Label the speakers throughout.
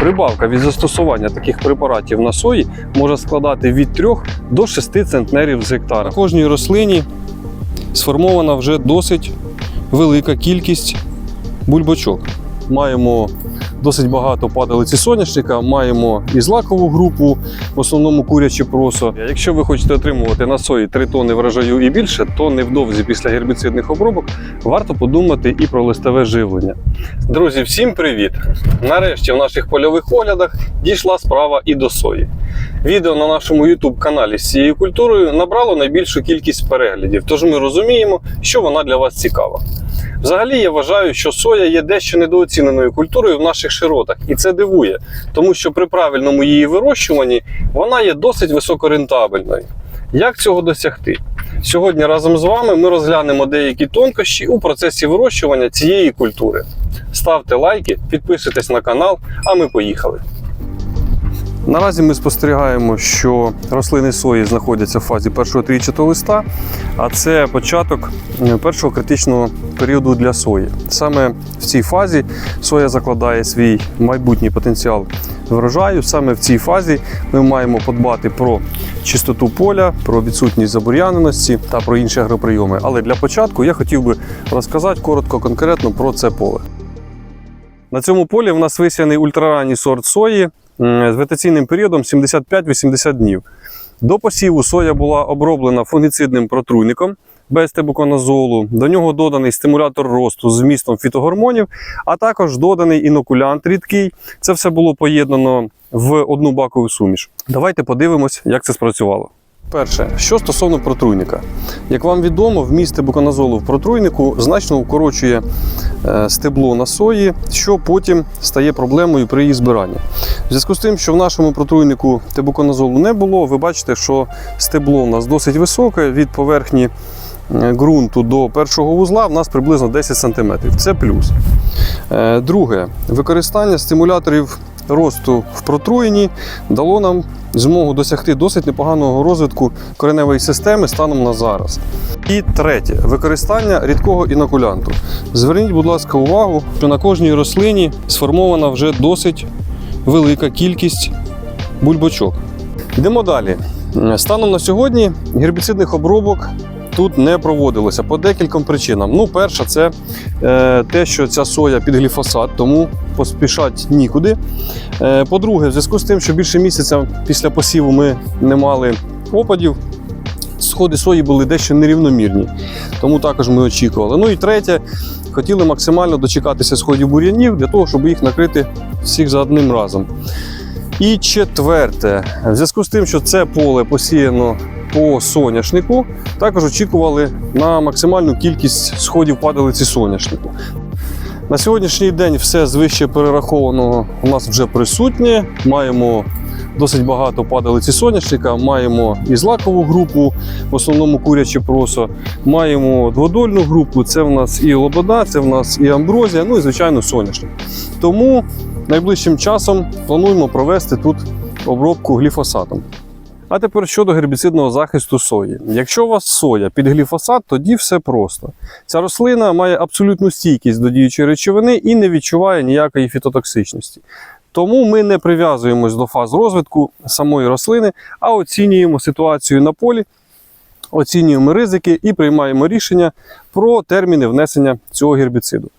Speaker 1: Прибавка від застосування таких препаратів на сої може складати від 3 до 6 центнерів з гектара. На кожній рослині сформована вже досить велика кількість бульбочок. Маємо досить багато падалиці соняшника, маємо і злакову групу, в основному куряче просо. Якщо ви хочете отримувати на сої 3 тони врожаю і більше, то невдовзі після гербіцидних обробок варто подумати і про листове живлення. Друзі, всім привіт! Нарешті в наших польових оглядах дійшла справа і до сої. Відео на нашому YouTube каналі з цією культурою набрало найбільшу кількість переглядів, тож ми розуміємо, що вона для вас цікава. Взагалі, я вважаю, що соя є дещо недооціненою культурою в наших широтах, і це дивує, тому що при правильному її вирощуванні вона є досить високорентабельною. Як цього досягти? Сьогодні разом з вами ми розглянемо деякі тонкощі у процесі вирощування цієї культури. Ставте лайки, підписуйтесь на канал, а ми поїхали. Наразі ми спостерігаємо, що рослини сої знаходяться в фазі першого трійчатого листа, а це початок е, першого критичного періоду для сої. Саме в цій фазі соя закладає свій майбутній потенціал врожаю. Саме в цій фазі ми маємо подбати про чистоту поля, про відсутність забур'яненості та про інші агроприйоми. Але для початку я хотів би розказати коротко конкретно про це поле. На цьому полі в нас висяний ультраранній сорт сої з вегетаційним періодом 75-80 днів. До посіву соя була оброблена фунгіцидним протруйником без тебуконазолу. До нього доданий стимулятор росту з вмістом фітогормонів, а також доданий інокулянт рідкий. Це все було поєднано в одну бакову суміш. Давайте подивимось, як це спрацювало. Перше, що стосовно протруйника, як вам відомо, вміст тебуконазолу в протруйнику значно укорочує е, стебло на сої, що потім стає проблемою при її збиранні. В зв'язку з тим, що в нашому протруйнику тебуконазолу не було, ви бачите, що стебло у нас досить високе від поверхні е, ґрунту до першого вузла в нас приблизно 10 см. Це плюс. Е, Друге, використання стимуляторів росту в протруєнні дало нам змогу досягти досить непоганого розвитку кореневої системи станом на зараз. І третє використання рідкого інокулянту. Зверніть, будь ласка, увагу, що на кожній рослині сформована вже досить велика кількість бульбочок. Йдемо далі. Станом на сьогодні гербіцидних обробок тут не проводилося по декільком причинам. Ну, перша, це е, те, що ця соя під гліфосат, тому поспішати нікуди. Е, По-друге, в зв'язку з тим, що більше місяця після посіву ми не мали опадів, сходи сої були дещо нерівномірні, тому також ми очікували. Ну і третє, хотіли максимально дочекатися сходів бур'янів для того, щоб їх накрити всіх за одним разом. І четверте, в зв'язку з тим, що це поле посіяно по соняшнику, також очікували на максимальну кількість сходів падалиці соняшнику. На сьогоднішній день все з вище перерахованого у нас вже присутнє. Маємо досить багато падалиці соняшника, маємо і злакову групу, в основному куряче просо, маємо дводольну групу, це в нас і лобода, це в нас і амброзія, ну і звичайно соняшник. Тому найближчим часом плануємо провести тут обробку гліфосатом. А тепер щодо гербіцидного захисту сої. Якщо у вас соя під гліфосат, тоді все просто. Ця рослина має абсолютну стійкість до діючої речовини і не відчуває ніякої фітотоксичності. Тому ми не прив'язуємось до фаз розвитку самої рослини, а оцінюємо ситуацію на полі, оцінюємо ризики і приймаємо рішення про терміни внесення цього гербіциду.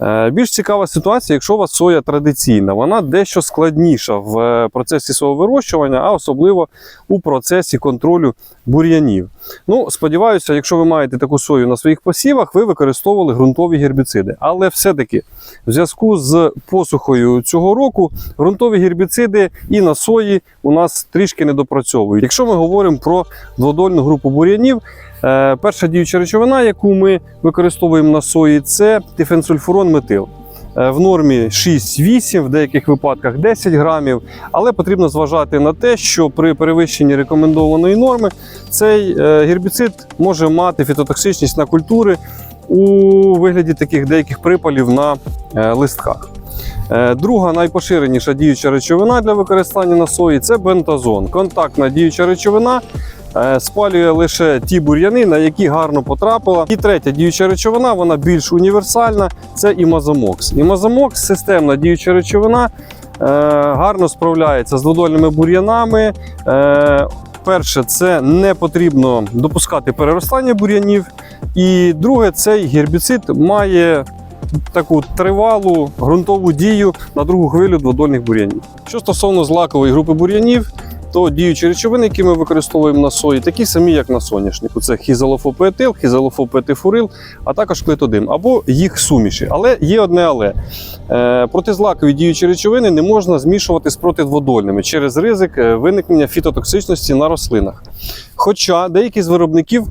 Speaker 1: Е, Більш цікава ситуація, якщо у вас соя традиційна, вона дещо складніша в е, процесі свого вирощування, а особливо у процесі контролю бур'янів. Ну, сподіваюся, якщо ви маєте таку сою на своїх посівах, ви використовували ґрунтові гербіциди. Але все-таки в зв'язку з посухою цього року ґрунтові гербіциди і на сої у нас трішки недопрацьовують. Якщо ми говоримо про дводольну групу бур'янів, Перша діюча речовина, яку ми використовуємо на сої, це тифенсульфурон метил. Е, В нормі 6-8, в деяких випадках 10 грамів. Але потрібно зважати на те, що при перевищенні рекомендованої норми цей е, гербіцид може мати фітотоксичність на культури у вигляді таких деяких припалів на е, листках. Е, Друга найпоширеніша діюча речовина для використання на сої це бентазон. Контактна діюча речовина е, спалює лише ті бур'яни, на які гарно потрапила. І третя діюча речовина, вона більш універсальна, це імазомокс. Імазомокс системна діюча речовина. гарно справляється з дводольними бур'янами. Е, Перше, це не потрібно допускати переростання бур'янів. І друге, цей гербіцид має таку тривалу ґрунтову дію на другу хвилю дводольних бур'янів. Що стосовно злакової групи бур'янів, то діючі речовини, які ми використовуємо на сої, такі самі, як на соняшнику. Це хізалофопетил, хізалофопетифурил, а також клетодим або їх суміші. Але є одне але. Е, Протизлакові діючі речовини не можна змішувати з протидводольними через ризик е, виникнення фітотоксичності на рослинах. Хоча деякі з виробників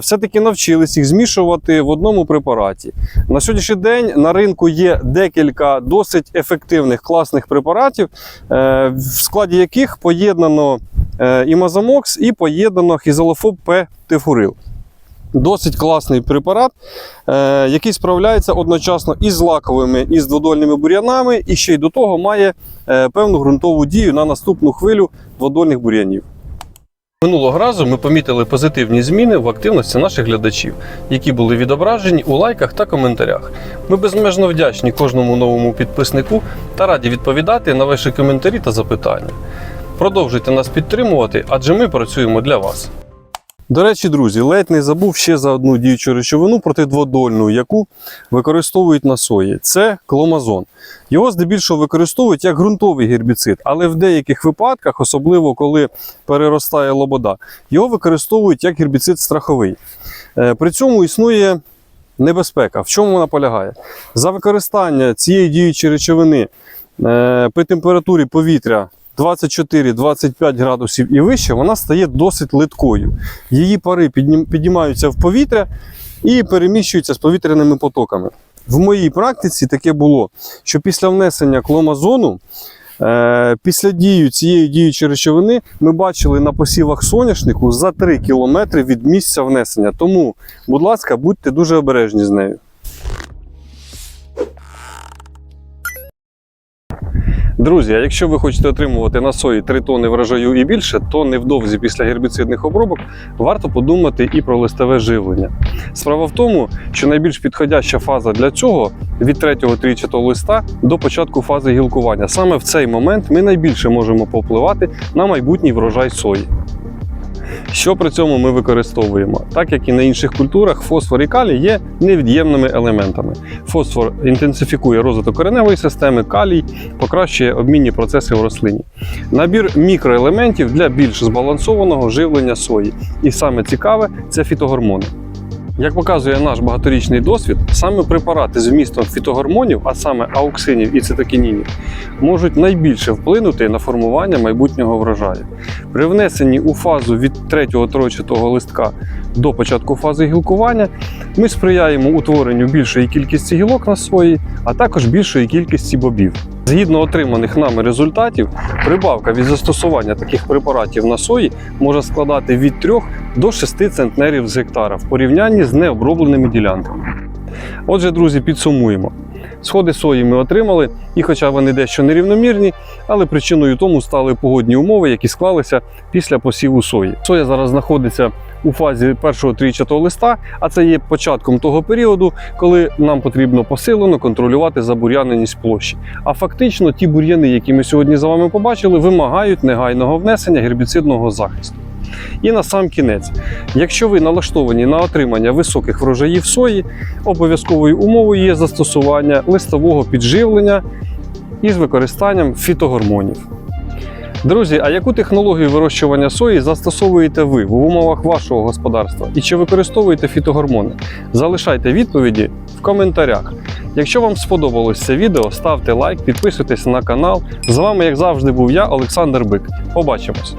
Speaker 1: все-таки навчились їх змішувати в одному препараті. На сьогоднішній день на ринку є декілька досить ефективних класних препаратів, е, в складі яких поєднано е, імазомокс і поєднано хізалофоб П тифурил. Досить класний препарат, е, який справляється одночасно і з лаковими, і з дводольними бур'янами, і ще й до того має е, певну ґрунтову дію на наступну хвилю дводольних бур'янів. Минулого разу ми помітили позитивні зміни в активності наших глядачів, які були відображені у лайках та коментарях. Ми безмежно вдячні кожному новому підписнику та раді відповідати на ваші коментарі та запитання. Продовжуйте нас підтримувати, адже ми працюємо для вас. До речі, друзі, ледь не забув ще за одну діючу речовину протидводольну, яку використовують на сої. Це кломазон. Його здебільшого використовують як ґрунтовий гербіцид, але в деяких випадках, особливо коли переростає лобода, його використовують як гербіцид страховий. Е, При цьому існує небезпека. В чому вона полягає? За використання цієї діючої речовини е, при температурі повітря 24-25 градусів і вище, вона стає досить литкою. Її пари піднімаються в повітря і переміщуються з повітряними потоками. В моїй практиці таке було, що після внесення кломазону, е, після дії цієї діючої речовини, ми бачили на посівах соняшнику за 3 км від місця внесення. Тому, будь ласка, будьте дуже обережні з нею. Друзі, а якщо ви хочете отримувати на сої 3 тонни врожаю і більше, то невдовзі після гербіцидних обробок варто подумати і про листове живлення. Справа в тому, що найбільш підходяща фаза для цього від 3-го трічатого листа до початку фази гілкування. Саме в цей момент ми найбільше можемо повпливати на майбутній врожай сої. Що при цьому ми використовуємо? Так як і на інших культурах, фосфор і калій є невід'ємними елементами. Фосфор інтенсифікує розвиток кореневої системи, калій покращує обмінні процеси в рослині. Набір мікроелементів для більш збалансованого живлення сої. І саме цікаве це фітогормони. Як показує наш багаторічний досвід, саме препарати з вмістом фітогормонів, а саме ауксинів і цитокінінів, можуть найбільше вплинути на формування майбутнього врожаю. При внесенні у фазу від 3-трочатого листка до початку фази гілкування ми сприяємо утворенню більшої кількості гілок на сої, а також більшої кількості бобів. Згідно отриманих нами результатів, прибавка від застосування таких препаратів на сої може складати від 3 до 6 центнерів з гектара в порівнянні з необробленими ділянками. Отже, друзі, підсумуємо. Сходи сої ми отримали, і хоча вони дещо нерівномірні, але причиною тому стали погодні умови, які склалися після посіву сої. Соя зараз знаходиться у фазі першого трійчатого листа, а це є початком того періоду, коли нам потрібно посилено контролювати забур'яненість площі. А фактично ті бур'яни, які ми сьогодні з вами побачили, вимагають негайного внесення гербіцидного захисту. І на сам кінець, якщо ви налаштовані на отримання високих врожаїв сої, обов'язковою умовою є застосування листового підживлення із використанням фітогормонів. Друзі, а яку технологію вирощування сої застосовуєте ви в умовах вашого господарства? І чи використовуєте фітогормони? Залишайте відповіді в коментарях. Якщо вам сподобалось це відео, ставте лайк, підписуйтесь на канал. З вами, як завжди, був я, Олександр Бик. Побачимось!